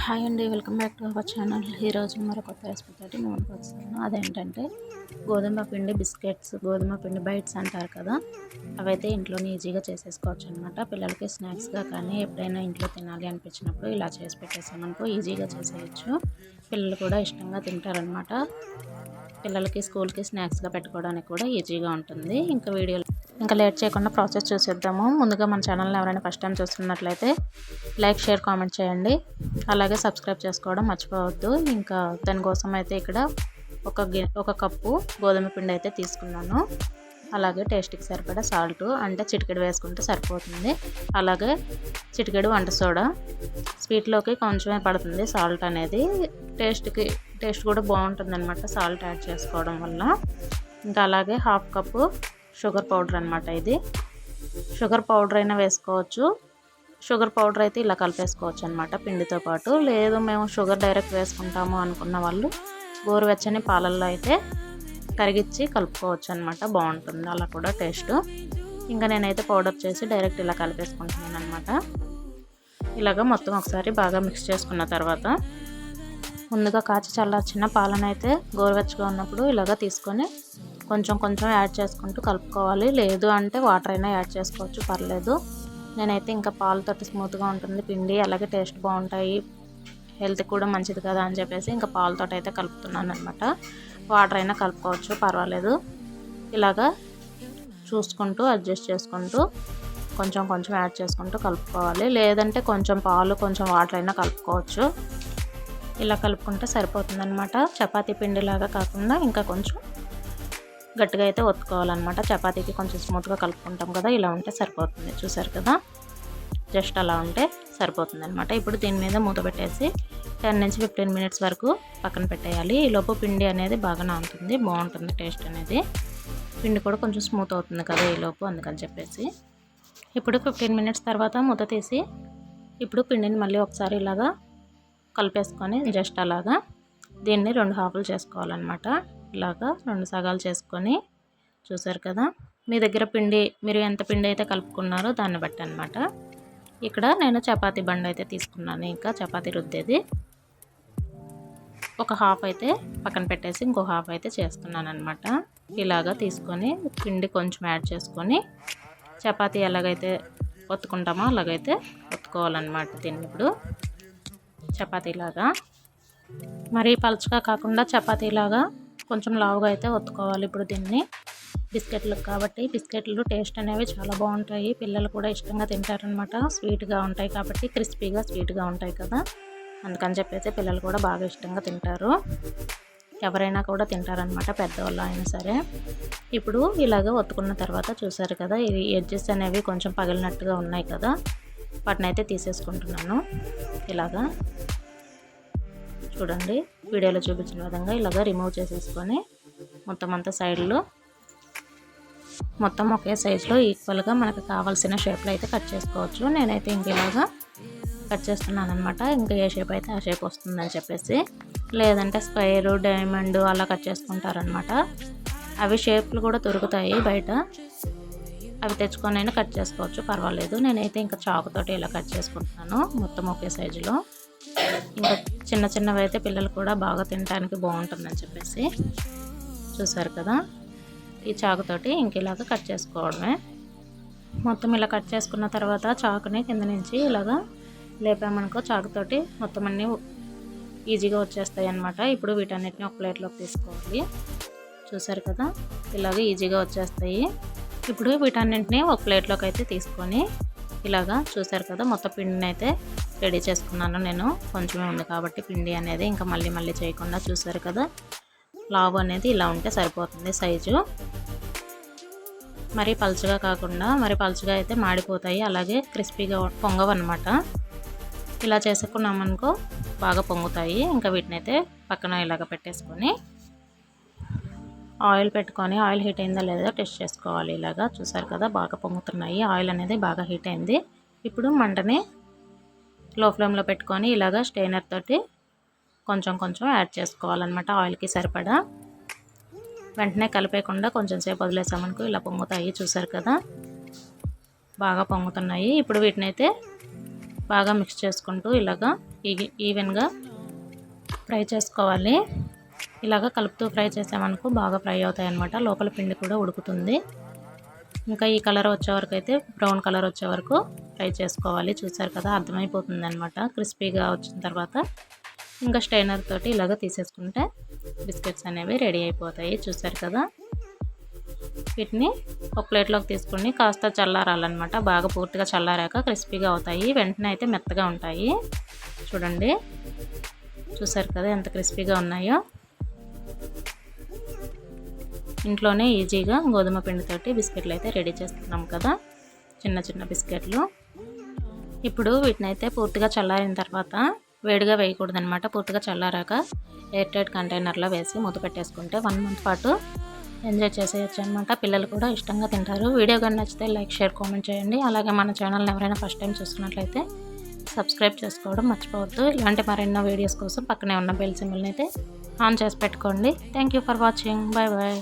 Hi అండి welcome back to our channel. ఈరోజు మరో కొత్త రెసిపీ తోటి మేము వస్తాను అదేంటంటే గోధుమ పిండి బిస్కెట్స్ గోధుమ పిండి బైట్స్ అంటారు కదా అవైతే ఇంట్లోనే ఈజీగా చేసేసుకోవచ్చు అనమాట పిల్లలకి స్నాక్స్గా కానీ ఎప్పుడైనా ఇంట్లో తినాలి అనిపించినప్పుడు ఇలా చేసి పెట్టేసామనుకో ఈజీగా చేసేయచ్చు. పిల్లలు కూడా ఇష్టంగా తింటారనమాట పిల్లలకి స్కూల్కి స్నాక్స్గా పెట్టుకోవడానికి కూడా ఈజీగా ఉంటుంది. ఇంకా వీడియోలో ఇంకా లేట్ చేయకుండా ప్రాసెస్ చూసేద్దాము. ముందుగా మన ఛానల్ని ఎవరైనా ఫస్ట్ టైం చూస్తున్నట్లయితే లైక్ షేర్ కామెంట్ చేయండి. అలాగే సబ్స్క్రైబ్ చేసుకోవడం మర్చిపోవద్దు. ఇంకా దానికోసం అయితే ఇక్కడ ఒక గి ఒక కప్పు గోధుమ పిండి అయితే తీసుకున్నాను. అలాగే టేస్ట్కి సరిపడా సాల్ట్ అంటే చిటికెడు వేసుకుంటే సరిపోతుంది. అలాగే చిటికెడు వంట సోడా. స్వీట్లోకి కొంచెమే పడుతుంది సాల్ట్ అనేది. టేస్ట్కి టేస్ట్ కూడా బాగుంటుంది అనమాట సాల్ట్ యాడ్ చేసుకోవడం వల్ల. ఇంకా అలాగే హాఫ్ కప్పు షుగర్ పౌడర్ అనమాట ఇది. షుగర్ పౌడర్ అయినా వేసుకోవచ్చు. షుగర్ పౌడర్ అయితే ఇలా కలిపేసుకోవచ్చు అనమాట పిండితో పాటు. లేదు మేము షుగర్ డైరెక్ట్ వేసుకుంటాము అనుకున్న వాళ్ళు గోరువెచ్చని పాలల్లో అయితే కరిగిచ్చి కలుపుకోవచ్చు అనమాట బాగుంటుంది అలా కూడా టేస్ట్. ఇంకా నేనైతే పౌడర్ చేసి డైరెక్ట్ ఇలా కలిపేసుకుంటున్నాను అనమాట ఇలాగ మొత్తం ఒకసారి బాగా మిక్స్ చేసుకున్న తర్వాత ముందుగా కాచి చల్లార్చిన పాలన అయితే గోరువెచ్చగా ఉన్నప్పుడు ఇలాగ తీసుకొని కొంచెం కొంచెం యాడ్ చేసుకుంటూ కలుపుకోవాలి. లేదు అంటే వాటర్ అయినా యాడ్ చేసుకోవచ్చు పర్లేదు. నేనైతే ఇంకా పాలతోటి స్మూత్గా ఉంటుంది పిండి అలాగే టేస్ట్ బాగుంటాయి. హెల్త్ కూడా మంచిది కదా అని చెప్పేసి ఇంకా పాలతో అయితే కలుపుతున్నాను అనమాట వాటర్ అయినా కలుపుకోవచ్చు పర్వాలేదు. ఇలాగా చూసుకుంటూ అడ్జస్ట్ చేసుకుంటూ కొంచెం కొంచెం యాడ్ చేసుకుంటూ కలుపుకోవాలి. లేదంటే కొంచెం పాలు కొంచెం వాటర్ అయినా కలుపుకోవచ్చు. ఇలా కలుపుకుంటే సరిపోతుందనమాట చపాతీ పిండిలాగా కాకుండా ఇంకా కొంచెం గట్టిగా అయితే ఒత్తుకోవాలన్నమాట. చపాతీకి కొంచెం స్మూత్గా కలుపుకుంటాం కదా ఇలా ఉంటే సరిపోతుంది. చూసారు కదా? జస్ట్ అలా ఉంటే సరిపోతుంది అనమాట ఇప్పుడు దీని మీద మూత పెట్టేసి టెన్ నుంచి ఫిఫ్టీన్ మినిట్స్ వరకు పక్కన పెట్టేయాలి. ఈ లోపు పిండి అనేది బాగా నానుతుంది. బాగుంటుంది టేస్ట్ అనేది. పిండి కూడా కొంచెం స్మూత్ అవుతుంది కదా ఈ లోపు అందుకని చెప్పేసి. ఇప్పుడు ఫిఫ్టీన్ మినిట్స్ తర్వాత మూత తీసి ఇప్పుడు పిండిని మళ్ళీ ఒకసారి ఇలాగా కలిపేసుకొని జస్ట్ అలాగా దీన్ని రెండు హాఫ్లు చేసుకోవాలన్నమాట. ఇలాగా రెండు సగాలు చేసుకొని చూసారు కదా? మీ దగ్గర పిండి మీరు ఎంత పిండి అయితే కలుపుకున్నారో దాన్ని బట్టి అనమాట ఇక్కడ నేను చపాతీ బండ అయితే తీసుకున్నాను ఇంకా చపాతీ రుద్దేది. ఒక హాఫ్ అయితే పక్కన పెట్టేసి ఇంకో హాఫ్ అయితే చేస్తున్నాను అనమాట ఇలాగా తీసుకొని పిండి కొంచెం యాడ్ చేసుకొని చపాతీ ఎలాగైతే ఒత్తుకుంటామో అలాగైతే ఒత్తుకోవాలన్నమాట దీన్ని ఇప్పుడు. చపాతీలాగా. మరీ పలుచగా కాకుండా చపాతీలాగా కొంచెం లావుగా అయితే ఒత్తుకోవాలి ఇప్పుడు దీన్ని. బిస్కెట్లు కాబట్టి బిస్కెట్లు టేస్ట్ అనేవి చాలా బాగుంటాయి. పిల్లలు కూడా ఇష్టంగా తింటారనమాట స్వీట్గా ఉంటాయి కాబట్టి క్రిస్పీగా స్వీట్గా ఉంటాయి కదా. అందుకని చెప్పేసి పిల్లలు కూడా బాగా ఇష్టంగా తింటారు. ఎవరైనా కూడా తింటారనమాట పెద్దవాళ్ళు అయినా సరే. ఇప్పుడు ఇలాగ ఒత్తుకున్న తర్వాత చూసారు కదా ఈ ఎడ్జెస్ అనేవి కొంచెం పగిలినట్టుగా ఉన్నాయి కదా. వాటిని అయితే తీసేసుకుంటున్నాను. ఇలాగా. చూడండి. వీడియోలో చూపించిన విధంగా ఇలాగ రిమూవ్ చేసేసుకొని మొత్తం అంతా సైడ్లో మొత్తం ఒకే సైజులో ఈక్వల్గా మనకు కావాల్సిన షేప్లో అయితే కట్ చేసుకోవచ్చు. నేనైతే ఇంక ఇలాగా కట్ చేస్తున్నాను అనమాట ఇంకా ఏ షేప్ అయితే ఆ షేప్ వస్తుందని చెప్పేసి. లేదంటే స్క్వేర్ డైమండ్ అలా కట్ చేసుకుంటారనమాట అవి షేప్లు కూడా దొరుకుతాయి బయట. అవి తెచ్చుకొని అయినా కట్ చేసుకోవచ్చు పర్వాలేదు. నేనైతే ఇంకా చాకుతోటి ఇలా కట్ చేసుకుంటున్నాను మొత్తం ఒకే సైజులో ఇంకా చిన్న చిన్నవి అయితే పిల్లలు కూడా బాగా తినడానికి బాగుంటుందని చెప్పేసి చూసారు కదా. ఈ చాకుతోటి ఇంక ఇలాగ కట్ చేసుకోవడమే. మొత్తం ఇలా కట్ చేసుకున్న తర్వాత చాకుని కింద నుంచి ఇలాగా లేపామనుకో చాకుతోటి మొత్తం అన్నీ ఈజీగా వచ్చేస్తాయి అన్నమాట ఇప్పుడు వీటన్నిటిని ఒక ప్లేట్లోకి తీసుకోవాలి. చూసారు కదా? ఇలాగ ఈజీగా వచ్చేస్తాయి. ఇప్పుడు వీటన్నింటినీ ఒక ప్లేట్లోకి అయితే తీసుకొని ఇలాగా చూసారు కదా? మొత్తం పిండిని అయితే రెడీ చేసుకున్నాను నేను. కొంచెమే ఉంది కాబట్టి పిండి అనేది ఇంకా మళ్ళీ మళ్ళీ చేయకుండా చూసారు కదా. లావు అనేది ఇలా ఉంటే సరిపోతుంది సైజు. మరి పలుచగా కాకుండా మరి పలుచగా అయితే మాడిపోతాయి. అలాగే క్రిస్పీగా పొంగవన్నమాట. ఇలా చేసుకున్నామనుకో బాగా పొంగుతాయి. ఇంకా వీటిని అయితే పక్కన ఇలాగ పెట్టేసుకొని ఆయిల్ పెట్టుకొని ఆయిల్ హీట్ అయిందా లేదా టెస్ట్ చేసుకోవాలి ఇలాగా. చూసారు కదా బాగా పొంగుతున్నాయి. ఆయిల్ అనేది బాగా హీట్ అయింది. ఇప్పుడు మంటని లో ఫ్లేమ్లో పెట్టుకొని ఇలాగ స్టెయినర్ తోటి కొంచెం కొంచెం యాడ్ చేసుకోవాలన్నమాట ఆయిల్కి సరిపడా. వెంటనే కలిపేయకుండా కొంచెం సేపు వదిలేసామనుకో ఇలా పొంగుతాయి చూసారు కదా. బాగా పొంగుతున్నాయి. ఇప్పుడు వీటిని అయితే బాగా మిక్స్ చేసుకుంటూ ఇలాగా ఈవెన్గా ఫ్రై చేసుకోవాలి. ఇలాగ కలుపుతూ ఫ్రై చేసామనుకో బాగా ఫ్రై అవుతాయి అన్నమాట లోపల పిండి కూడా ఉడుకుతుంది. ఇంకా ఈ కలర్ వచ్చే వరకు అయితే బ్రౌన్ కలర్ వచ్చే వరకు ఫ్రై చేసుకోవాలి. చూసారు కదా అర్థమైపోతుంది అనమాట క్రిస్పీగా వచ్చిన తర్వాత ఇంకా స్టైనర్ తోటి ఇలాగ తీసేసుకుంటే బిస్కెట్స్ అనేవి రెడీ అయిపోతాయి. చూసారు కదా వీటిని ఒక ప్లేట్లోకి తీసుకుని కాస్త చల్లారాలన్నమాట. బాగా పూర్తిగా చల్లారాక క్రిస్పీగా అవుతాయి. వెంటనే అయితే మెత్తగా ఉంటాయి. చూడండి చూసారు కదా ఎంత క్రిస్పీగా ఉన్నాయో. ఇంట్లోనే ఈజీగా గోధుమ పిండితోటి బిస్కెట్లు అయితే రెడీ చేస్తున్నాం కదా. చిన్న చిన్న బిస్కెట్లు. ఇప్పుడు వీటిని అయితే పూర్తిగా చల్లారిన తర్వాత వేడిగా వేయకూడదనమాట పూర్తిగా చల్లారాక ఎయిర్ టైట్ కంటైనర్లో వేసి మూత పెట్టేసుకుంటే వన్ మంత్ పాటు ఎంజాయ్ చేసేయచ్చు అనమాట పిల్లలు కూడా ఇష్టంగా తింటారు. వీడియో కానీ నచ్చితే లైక్ షేర్ కామెంట్ చేయండి. అలాగే మన ఛానల్ని ఎవరైనా ఫస్ట్ టైం చూస్తున్నట్లయితే సబ్స్క్రైబ్ చేసుకోవడం మర్చిపోవద్దు. ఇలాంటి మరెన్నో వీడియోస్ కోసం పక్కనే ఉన్న బెల్ సింబల్ని అయితే ఆన్ చేసి పెట్టుకోండి. Thank you for watching bye bye